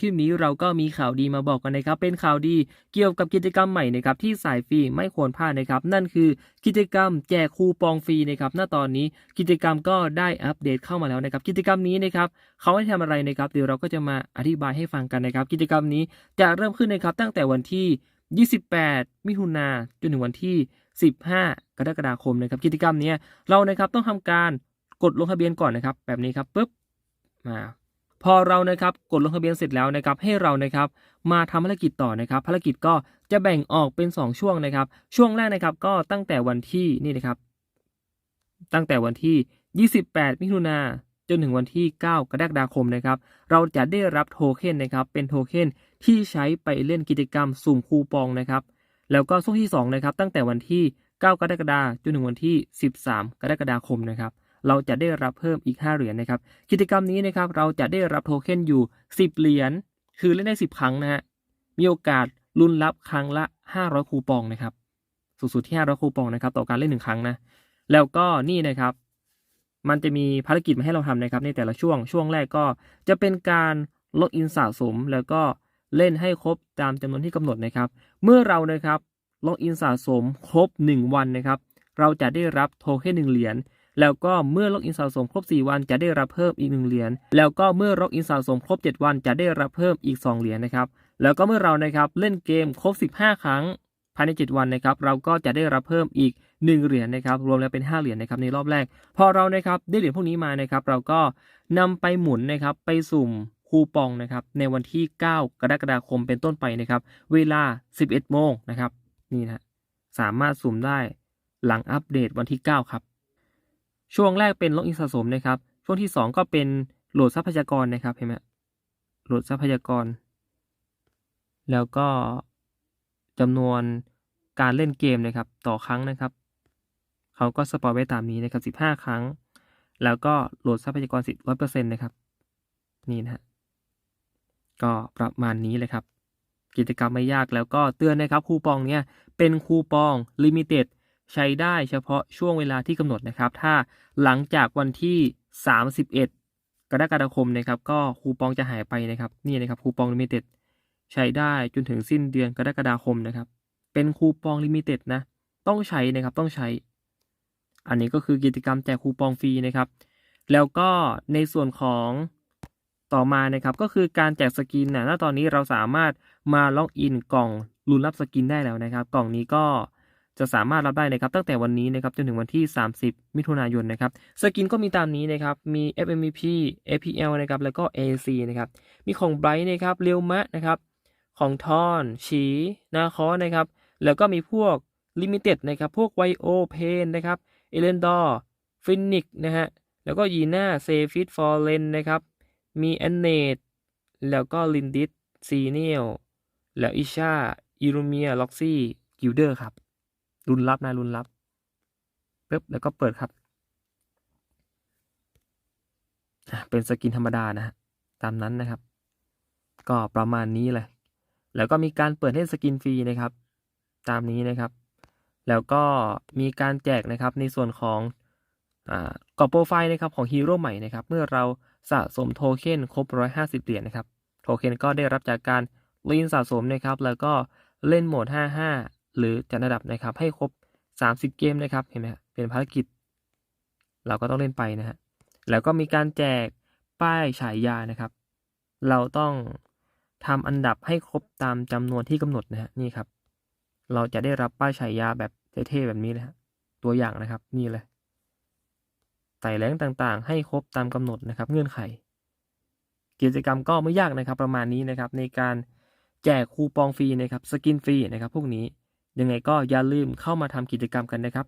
คลิปนี้เราก็มีข่าวดีมาบอกกันนะครับ เป็นข่าวดีเกี่ยวกับกิจกรรมใหม่นะครับที่สายฟรีไม่ควรพลาดนะครับ นั่นคือกิจกรรมแจกคูปองฟรีนะครับณตอนนี้กิจกรรมก็ได้อัปเดตเข้ามาแล้วนะครับ กิจกรรมนี้นะครับเขาให้ทำอะไรนะครับ เดี๋ยวเราก็จะมาอธิบายให้ฟังกันนะครับ กิจกรรมนี้จะเริ่มขึ้นนะครับตั้งแต่วันที่ 28 มิถุนาจนถึงวันที่ 15 กรกฎาคมนะครับ กิจกรรมนี้เรานะครับต้องทำการกดลงทะเบียนก่อนนะครับ แบบนี้ครับปุ๊บมา พอเรานะครับกดลงทะเบียนเสร็จแล้วนะครับ ให้เรานะครับมาทำภารกิจต่อนะครับ ภารกิจก็จะแบ่งออกเป็น 2 ช่วงนะครับ ช่วงแรกนะครับก็ตั้งแต่วันที่นี่นะครับ ตั้งแต่วันที่ 28 มิถุนาจนถึงวันที่ 9 กรกฎาคมนะครับ เราจะได้รับโทเค็นนะครับ เป็นโทเค็นที่ใช้ไปเล่นกิจกรรมสุ่มคูปองนะครับ แล้วก็ช่วงที่2นะครับตั้งแต่วันที่ 9 กรกฎาคมจนถึงวันที่ 13 กรกฎาคมนะครับ เราจะได้รับเพิ่มอีก 5 เหรียญนะครับ กิจกรรมนี้นะครับเราจะได้รับโทเค็นอยู่ 10 เหรียญ คือเล่นได้ 10 ครั้งนะฮะ มีโอกาสลุ้นรับครั้งละ 500 คูปองนะครับ สูงสุดที่ 500 คูปองนะครับต่อการเล่นหนึ่งครั้งนะ แล้วก็นี่นะครับ มันจะมีภารกิจมาให้เราทำนะครับในแต่ละช่วง ช่วงแรกก็จะเป็นการล็อกอินสะสม แล้วก็เล่นให้ครบตามจำนวนที่กำหนดนะครับ เมื่อเรานะครับล็อกอินสะสมครบ 1 วันนะครับ เราจะได้รับโทเค็นหนึ่งเหรียญ แล้วก็เมื่อล็อกอินสะสมครบ 4 วันจะได้รับเพิ่มอีก 1 เหรียญ แล้วก็เมื่อล็อกอินสะสมครบ 7 วันจะได้รับเพิ่มอีก 2 เหรียญนะครับ แล้วก็เมื่อเรานะครับเล่นเกมครบ 15 ครั้งภายใน 7 วันนะครับ เราก็จะได้รับเพิ่มอีก 1 เหรียญนะครับ รวมแล้วเป็น 5 เหรียญนะครับในรอบแรก พอเรานะครับได้เหรียญพวกนี้มานะครับ เราก็นำไปหมุนนะครับไปสุ่มคูปองนะครับในวันที่ 9 กรกฎาคมเป็นต้นไปนะครับ เวลา 11 โมงนะครับ นี่นะสามารถสุ่มได้หลังอัปเดตวันที่ 9 ครับ ช่วงแรกเป็นล็อกอินสะสมนะครับ ช่วงที่ 2 ก็เป็นโหลดทรัพยากรนะครับเห็นไหมโหลดทรัพยากร แล้วก็จำนวนการเล่นเกมนะครับ ต่อครั้งนะครับ เขาก็สปอยไว้ตามนี้นะครับ 15 ครั้ง แล้วก็โหลดทรัพยากรสิบร้อยเปอร์เซ็นต์นะครับ นี่นะฮะก็ประมาณนี้เลยครับ กิจกรรมไม่ยากแล้วก็เตือนนะครับคูปองเนี้ยเป็นคูปองลิมิเต็ด ใช้ได้เฉพาะช่วงเวลาที่กำหนดนะครับ ถ้าหลังจากวันที่ 31 กรกฎาคมนะครับ ก็คูปองจะหายไปนะครับ นี่นะครับคูปองลิมิเต็ดใช้ได้จนถึงสิ้นเดือนกรกฎาคมนะครับ เป็นคูปองลิมิเต็ดนะ ต้องใช้นะครับต้องใช้ อันนี้ก็คือกิจกรรมแจกคูปองฟรีนะครับ แล้วก็ในส่วนของต่อมานะครับก็คือการแจกสกินนะณตอนนี้เราสามารถมาล็อกอินกล่องลุ้นรับสกินได้แล้วนะครับ กล่องนี้ก็ จะสามารถรับได้นะครับตั้งแต่วันนี้นะครับจนถึงวันที่ 30 มิถุนายนนะครับสกินก็มีตามนี้นะครับมี FMVP APL นะครับแล้วก็ AC นะครับมีของไบรท์นะครับเรียวมะนะครับของทอนฉีนาคอนะครับแล้วก็มีพวกลิมิเต็ดนะครับพวกไวโอเพนนะครับเอเลนดอร์ฟินิกนะฮะแล้วก็ยีน่าเซฟิตฟอร์เรนนะครับมีแอนเนตแล้วก็ลินดิสซีเนียลแล้วอิชาอิรูเมียล็อกซี่กิลเดอร์ครับ รุนรับนะรุนรับปึ๊บแล้วก็เปิดครับเป็นสกินธรรมดานะฮะตามนั้นนะครับ ก็ประมาณนี้เลย แล้วก็มีการเปิดให้สกินฟรีนะครับ ตามนี้นะครับ แล้วก็มีการแจกนะครับในส่วนของอกรอบโปรไฟล์นะครับของฮีโร่ใหม่นะครับ เมื่อเราสะสมโทเค็นครบ 150 เหรียญนะครับ โทเค็นก็ได้รับจากการลีนสะสมนะครับ แล้วก็เล่นโหมด 55 หรือจัดระดับนะครับ ให้ครบ 30 เกมนะครับเห็นไหมเป็นภารกิจ เราก็ต้องเล่นไปนะฮะแล้วก็มีการแจกป้ายฉายยานะครับ เราต้องทำอันดับให้ครบตามจำนวนที่กำหนดนะฮะนี่ครับ เราจะได้รับป้ายฉายยาแบบเท่ๆแบบนี้เลยฮะตัวอย่างนะครับนี่เลยไต่แรงต่างๆ ให้ครบตามกำหนดนะครับ เงื่อนไข กิจกรรมก็ไม่ยากนะครับ ประมาณนี้นะครับ ในการแจกคูปองฟรีนะครับ สกินฟรีนะครับ พวกนี้ ยังไงก็อย่าลืมเข้ามาทำกิจกรรมกันนะครับ